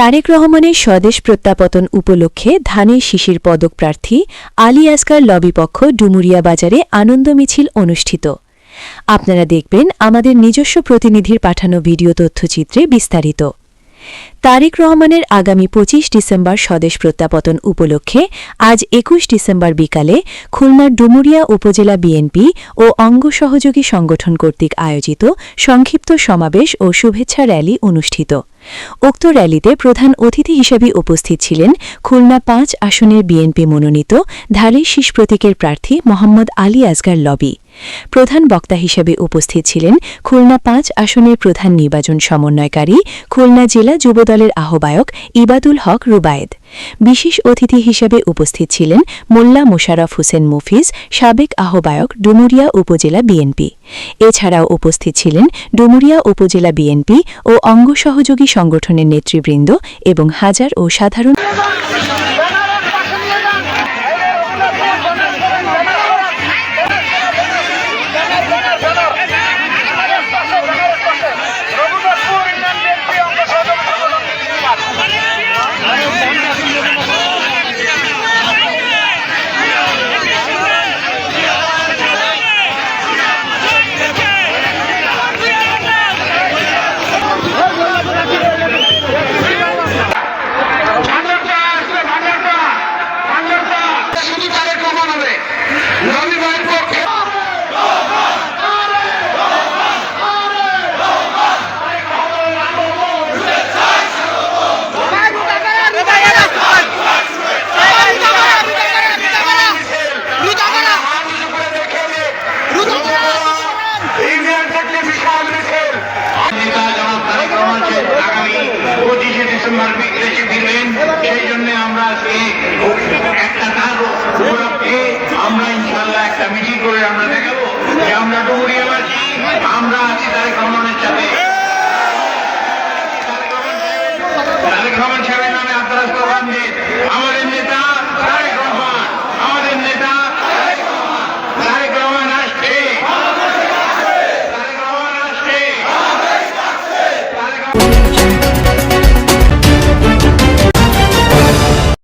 তারেক রহমানের স্বদেশ প্রত্যাপতন উপলক্ষে ধানের শিশির পদক প্রার্থী আলী আসকার লবিপক্ষ ডুমুরিয়া বাজারে আনন্দ মিছিল অনুষ্ঠিত। আপনারা দেখবেন আমাদের নিজস্ব প্রতিনিধির পাঠানো ভিডিও তথ্যচিত্রে বিস্তারিত। তারেক রহমানের আগামী পঁচিশ ডিসেম্বর স্বদেশ প্রত্যাপতন উপলক্ষে আজ একুশ ডিসেম্বর বিকালে খুলনার ডুমুরিয়া উপজেলা বিএনপি ও অঙ্গ সহযোগী সংগঠন কর্তৃক আয়োজিত সংক্ষিপ্ত সমাবেশ ও শুভেচ্ছা র্যালি অনুষ্ঠিত। উক্ত র্যালিতে প্রধান অতিথি হিসেবে উপস্থিত ছিলেন খুলনা পাঁচ আসনের বিএনপি মনোনীত ধারের শীষ প্রতীকের প্রার্থী মোহাম্মদ আলী আজগার লবি। প্রধান বক্তা হিসেবে উপস্থিত ছিলেন খুলনা পাঁচ আসনের প্রধান নির্বাচন সমন্বয়কারী, খুলনা জেলা যুবদলের আহ্বায়ক ইবাদুল হক রুবায়েদ। বিশেষ অতিথি হিসেবে উপস্থিত ছিলেন মোল্লা মোশারফ হোসেন মুফিজ, সাবেক আহ্বায়ক ডুমুরিয়া উপজেলা বিএনপি। এছাড়াও উপস্থিত ছিলেন ডুমুরিয়া উপজেলা বিএনপি ও অঙ্গ সহযোগী সংগঠনের নেতৃবৃন্দ এবং হাজার ও সাধারণ ডুবুরি এবারছি আমরা আছি তারেক রহমানের সাথে। তারেক রহমান সাহেবের নামে আত্মরাজ করবেন যে আমাদের নেতা, তারেক রহমান। আমাদের নেতা, তারেক রহমান। আসছে। তারেক রহমান আসছে। তারেক রহমান